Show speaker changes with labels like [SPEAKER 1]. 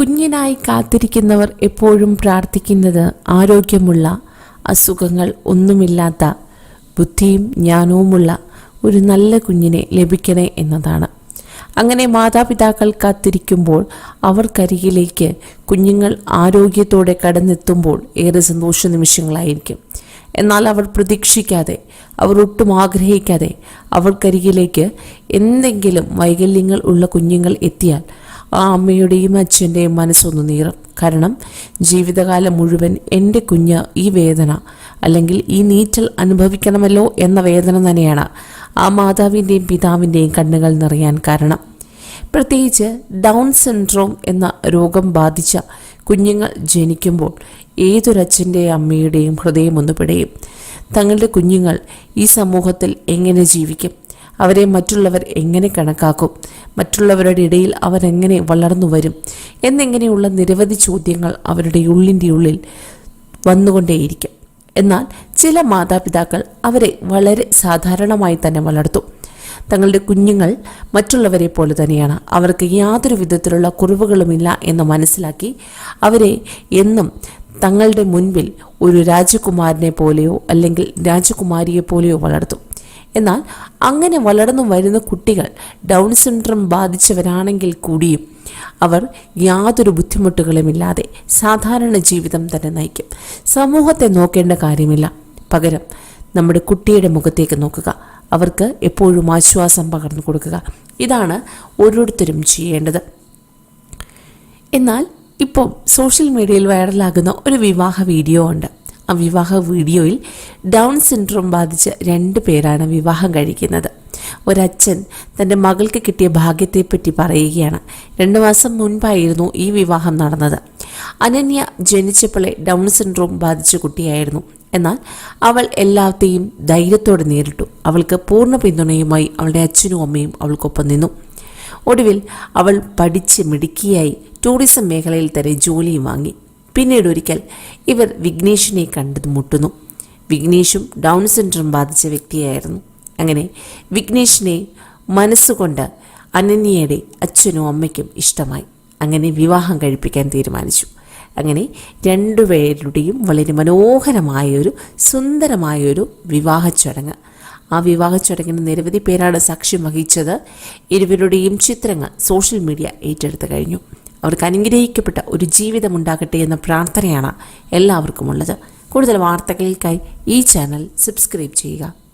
[SPEAKER 1] കുഞ്ഞിനായി കാത്തിരിക്കുന്നവർ എപ്പോഴും പ്രാർത്ഥിക്കുന്നത് ആരോഗ്യമുള്ള അസുഖങ്ങൾ ഒന്നുമില്ലാത്ത ബുദ്ധിയും ജ്ഞാനവുമുള്ള ഒരു നല്ല കുഞ്ഞിനെ ലഭിക്കണേ എന്നതാണ്. അങ്ങനെ മാതാപിതാക്കൾ കാത്തിരിക്കുമ്പോൾ അവർക്കരികിലേക്ക് കുഞ്ഞുങ്ങൾ ആരോഗ്യത്തോടെ കടന്നെത്തുമ്പോൾ ഏറെ സന്തോഷ നിമിഷങ്ങളായിരിക്കും. എന്നാൽ അവർ പ്രതീക്ഷിക്കാതെ അവർ ഒട്ടും ആഗ്രഹിക്കാതെ അവർക്കരികിലേക്ക് എന്തെങ്കിലും വൈകല്യങ്ങൾ ഉള്ള കുഞ്ഞുങ്ങൾ എത്തിയാൽ ആ അമ്മയുടെയും അച്ഛന്റെയും മനസ്സൊന്ന് നീറും. കാരണം ജീവിതകാലം മുഴുവൻ എന്റെ കുഞ്ഞ് ഈ വേദന അല്ലെങ്കിൽ ഈ നീറ്റൽ അനുഭവിക്കണമല്ലോ എന്ന വേദന തന്നെയാണ് ആ മാതാവിന്റെയും പിതാവിന്റെയും കണ്ണുകൾ നിറയാൻ കാരണം. പ്രത്യേകിച്ച് ഡൗൺ സിൻഡ്രോം എന്ന രോഗം ബാധിച്ച കുഞ്ഞുങ്ങൾ ജനിക്കുമ്പോൾ ഏതൊരച്ഛന്റെയും അമ്മയുടെയും ഹൃദയം ഒന്ന് പിടയും. തങ്ങളുടെ കുഞ്ഞുങ്ങൾ ഈ സമൂഹത്തിൽ എങ്ങനെ ജീവിക്കും? അവരെ മറ്റുള്ളവർ എങ്ങനെ കണക്കാക്കും? മറ്റുള്ളവരുടെ ഇടയിൽ അവരെങ്ങനെ വളർന്നു വരും? എന്നിങ്ങനെയുള്ള നിരവധി ചോദ്യങ്ങൾ അവരുടെ ഉള്ളിന്റെ ഉള്ളിൽ വന്നുകൊണ്ടേയിരിക്കും. എന്നാൽ ചില മാതാപിതാക്കൾ അവരെ വളരെ സാധാരണമായി തന്നെ വളർത്തും. തങ്ങളുടെ കുഞ്ഞുങ്ങൾ മറ്റുള്ളവരെ പോലെ തന്നെയാണ്. അവർക്ക് യാതൊരു വിധത്തിലുള്ള കുറവുകളുമില്ല എന്ന് മനസ്സിലാക്കി അവരെ എന്നും തങ്ങളുടെ മുൻപിൽ ഒരു രാജകുമാരനെ പോലെയോ അല്ലെങ്കിൽ രാജകുമാരിയെ പോലെയോ വളർത്തും. എന്നാൽ അങ്ങനെ വളർന്നു വരുന്ന കുട്ടികൾ ഡൗൺ സിൻഡ്രം ബാധിച്ചവരാണെങ്കിൽ കൂടിയും അവർ യാതൊരു ബുദ്ധിമുട്ടുകളുമില്ലാതെ സാധാരണ ജീവിതം തന്നെ നയിക്കും. സമൂഹത്തെ നോക്കേണ്ട കാര്യമില്ല. പകരം നമ്മുടെ കുട്ടിയുടെ മുഖത്തേക്ക് നോക്കുക. അവർക്ക് എപ്പോഴും ആശ്വാസം പകർന്നു കൊടുക്കുക. ഇതാണ് ഓരോരുത്തരും ചെയ്യേണ്ടത്. എന്നാൽ ഇപ്പോൾ സോഷ്യൽ മീഡിയയിൽ വൈറലാകുന്ന ഒരു വിവാഹ വീഡിയോ ഉണ്ട്. വിവാഹ വീഡിയോയിൽ ഡൗൺ സിൻഡ്രോം ബാധിച്ച രണ്ട് പേരാണ് വിവാഹം കഴിക്കുന്നത്. ഒരച്ഛൻ തന്റെ മകൾക്ക് കിട്ടിയ ഭാഗ്യത്തെപ്പറ്റി പറയുകയാണ്. രണ്ട് മാസം മുൻപായിരുന്നു ഈ വിവാഹം നടന്നത്. അനന്യ ജനിച്ചപ്പോളെ ഡൗൺ സിൻഡ്രോം ബാധിച്ച കുട്ടിയായിരുന്നു. എന്നാൽ അവൾ എല്ലാത്തെയും ധൈര്യത്തോടെ നേരിട്ടു. അവൾക്ക് പൂർണ പിന്തുണയുമായി അവളുടെ അച്ഛനും അമ്മയും അവൾക്കൊപ്പം നിന്നു. ഒടുവിൽ അവൾ പഠിച്ച് മിടുക്കിയായി ടൂറിസം മേഖലയിൽ തന്നെ ജോലിയും വാങ്ങി. പിന്നീട് ഒരിക്കൽ ഇവർ വിഘ്നേഷിനെ കണ്ടുമുട്ടുന്നു വിഘ്നേഷും ഡൗൺ സിൻഡ്രം ബാധിച്ച വ്യക്തിയായിരുന്നു. അങ്ങനെ വിഘ്നേഷിനെ മനസ്സുകൊണ്ട് അനന്യയുടെ അച്ഛനും അമ്മയ്ക്കും ഇഷ്ടമായി. അങ്ങനെ വിവാഹം കഴിപ്പിക്കാൻ തീരുമാനിച്ചു. അങ്ങനെ രണ്ടുപേരുടെയും വളരെ മനോഹരമായൊരു സുന്ദരമായൊരു വിവാഹ ചടങ്ങ്. ആ വിവാഹ ചടങ്ങിന് നിരവധി പേരാണ് സാക്ഷ്യം വഹിച്ചത്. ഇരുവരുടെയും ചിത്രങ്ങൾ സോഷ്യൽ മീഡിയ ഏറ്റെടുത്തു കഴിഞ്ഞു. അവർക്ക് അനുഗ്രഹിക്കപ്പെട്ട ഒരു ജീവിതം ഉണ്ടാകട്ടെ എന്ന പ്രാർത്ഥനയാണ് എല്ലാവർക്കുമുള്ളത്. കൂടുതൽ വാർത്തകൾക്കായി ഈ ചാനൽ സബ്സ്ക്രൈബ് ചെയ്യുക.